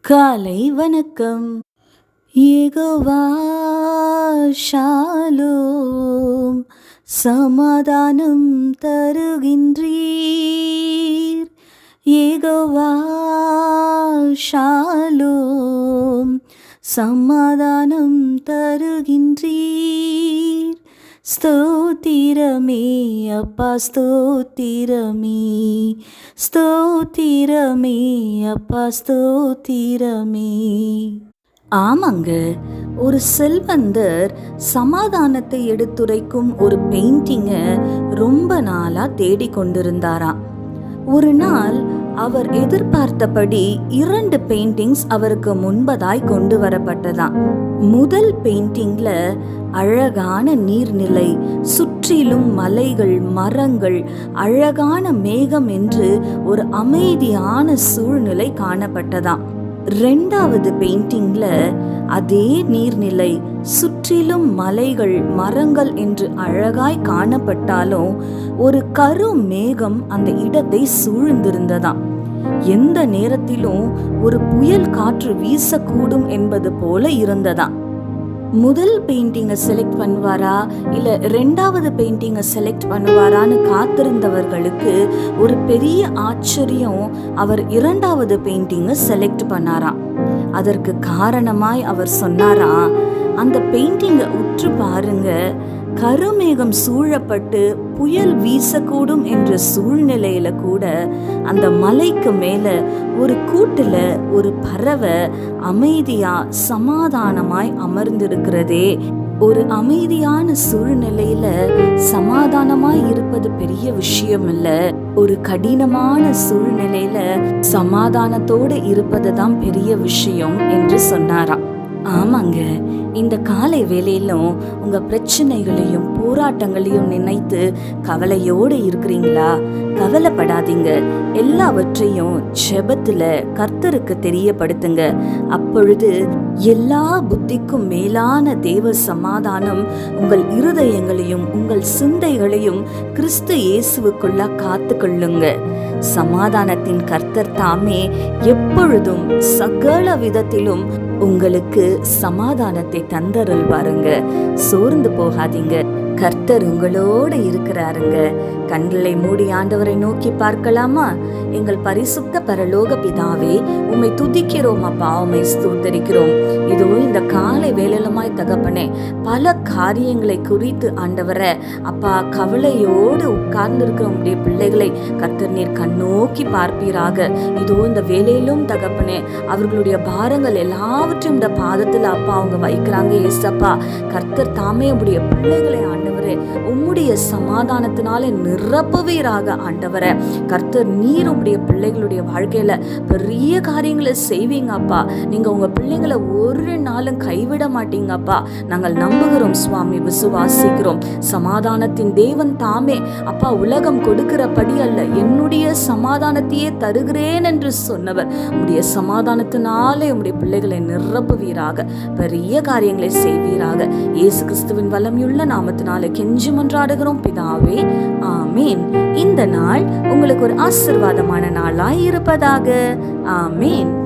காலை வணக்கம். ஏகோவா ஷாலோம். சமாதானம் தருகின்றீர். ஏகோவா ஷாலோம். சமாதானம் தருகின்றீர். ஸ்தோத்திரமே அப்பா ஸ்தோத்திரமே. ஸ்தோத்திரமே அப்பா ஸ்தோத்திரமே. ஆமாங்க ஒரு செல்வந்தர் சமாதானத்தை எடுத்துரைக்கும் ஒரு பெயிண்டிங்கை ரொம்ப நாளாக தேடிக் கொண்டிருந்தாராம். ஒரு நாள் அவர் எதிர்பார்த்தபடி இரண்டு பெயிண்டிங்ஸ் அவருக்கு முன்பதாய் கொண்டு வரப்பட்டதாம். முதல் பெயிண்டிங்ல அழகான நீர்நிலை சுற்றிலும் மலைகள் மரங்கள் அழகான மேகம் என்று ஒரு அமைதியான சூழ்நிலை காணப்பட்டதாம். ரெண்டாவது பெயிண்டிங்ல அதே நீர்நிலை சுற்றிலும் மலைகள் மரங்கள் என்று அழகாய் காணப்பட்டாலும் ஒரு கரு மேகம் அந்த இடத்தை சூழ்ந்திருந்ததாம். எந்த நேரத்திலும் ஒரு புயல் காற்று வீசக்கூடும் என்பது போல இருந்ததாம். முதல் பெயிண்டிங்கை செலக்ட் பண்ணுவாரா? இல்லை ரெண்டாவது பெயிண்டிங்கை செலக்ட் பண்ணுவாரான்னு காத்திருந்தவர்களுக்கு ஒரு பெரிய ஆச்சரியம் அவர் இரண்டாவது பெயிண்டிங்கை செலக்ட் பண்ணாராம். அதற்கு காரணமாய் அவர் சொன்னாராம் அந்த பெயிண்டிங்கை உற்று பாருங்க கருமேகம் சூழப்பட்டு புயல் வீசக்கூடும் என்ற சூழ்நிலையில கூட அந்த மலைக்கு மேல ஒரு கூட்டுல ஒரு பறவை அமைதியா சமாதானமாய் அமர்ந்திருக்கிறதே. ஒரு அமைதியான சூழ்நிலையில சமாதானமாய் இருப்பது பெரிய விஷயம் இல்ல ஒரு கடினமான சூழ்நிலையில சமாதானத்தோடு இருப்பது தான் பெரிய விஷயம் என்று சொன்னாராம். ஆமாங்க. இந்த காலை வேலையிலும் உங்க பிரச்சனைகளையும் போராட்டங்களையும் நினைத்து கவலையோடு இருக்கிறீங்களா? கவலைப்படாதீங்க. எல்லாவற்றையும் ஜெபத்தில் கர்த்தருக்கு தெரியப்படுத்துங்க. அப்பொழுது எல்லா புத்திக்கும் மேலான தேவ சமாதானம் உங்கள் இருதயங்களையும் உங்கள் சிந்தைகளையும் கிறிஸ்து இயேசுவுக்குள்ள காத்து கொள்ளுங்க சமாதானத்தின் கர்த்தர் தாமே எப்பொழுதும் சகல விதத்திலும் உங்களுக்கு சமாதானத்தை தந்தருள் பாருங்க. சோர்ந்து போகாதீங்க. கர்த்தர் உங்களோடு இருக்கிறாருங்க. கண்களை மூடி ஆண்டவரை நோக்கி பார்க்கலாமா? எங்கள் பரிசுத்த பரலோக பிதாவே உம்மை துதிக்கிறோம் அப்பா உம்மை ஸ்தூத்தரிக்கிறோம். இதோ இந்த காலை வேலையிலுமாய் தகப்பனே பல காரியங்களை குறித்து ஆண்டவரை அப்பா கவலையோடு உட்கார்ந்திருக்கிற உடைய பிள்ளைகளை கர்த்தர் நீர் கண்ணோக்கி பார்ப்பீராக. இதோ இந்த வேலையிலும் தகப்பனே அவர்களுடைய பாரங்கள் எல்லாவற்றையும் இந்த பாதத்தில் அப்பா அவங்க வைக்கிறாங்க ஏசப்பா. கர்த்தர் தாமே உடைய பிள்ளைகளை ஆண்டவரே உம்முடைய சமாதானத்தினால நிரப்புவீராக ஆண்டவரே. கர்த்தர் நீர் உம்முடைய பிள்ளைகளுடைய வாழ்க்கையில பெரிய காரியங்களை செய்வீங்க அப்பா. நீங்க உங்க பிள்ளைங்களை ஒரு நாளும் கைவிட மாட்டீங்க அப்பா. நாங்கள் நம்புகிறோம் சுவாமி விசுவாசிக்கிறோம். சமாதானத்தின் தேவன் தாமே. அப்பா உலகம் கொடுக்கிறபடி அல்ல என்னுடைய சமாதானத்தையே தருகிறேன் என்று சொன்னவர். உம்முடைய சமாதானத்தினாலே உம்முடைய பிள்ளைகளை நிரப்புவீராக பெரிய காரியங்களை செய்வீராக. இயேசு கிறிஸ்துவின் வல்லமையுள்ள நாமத்தினாலே கெஞ்சி மன்றாடுகிறோம் பிதாவே ஆமீன். இந்த நாள் உங்களுக்கு ஒரு ஆசிர்வாதமான நாளாய் இருப்பதாக. ஆமீன்.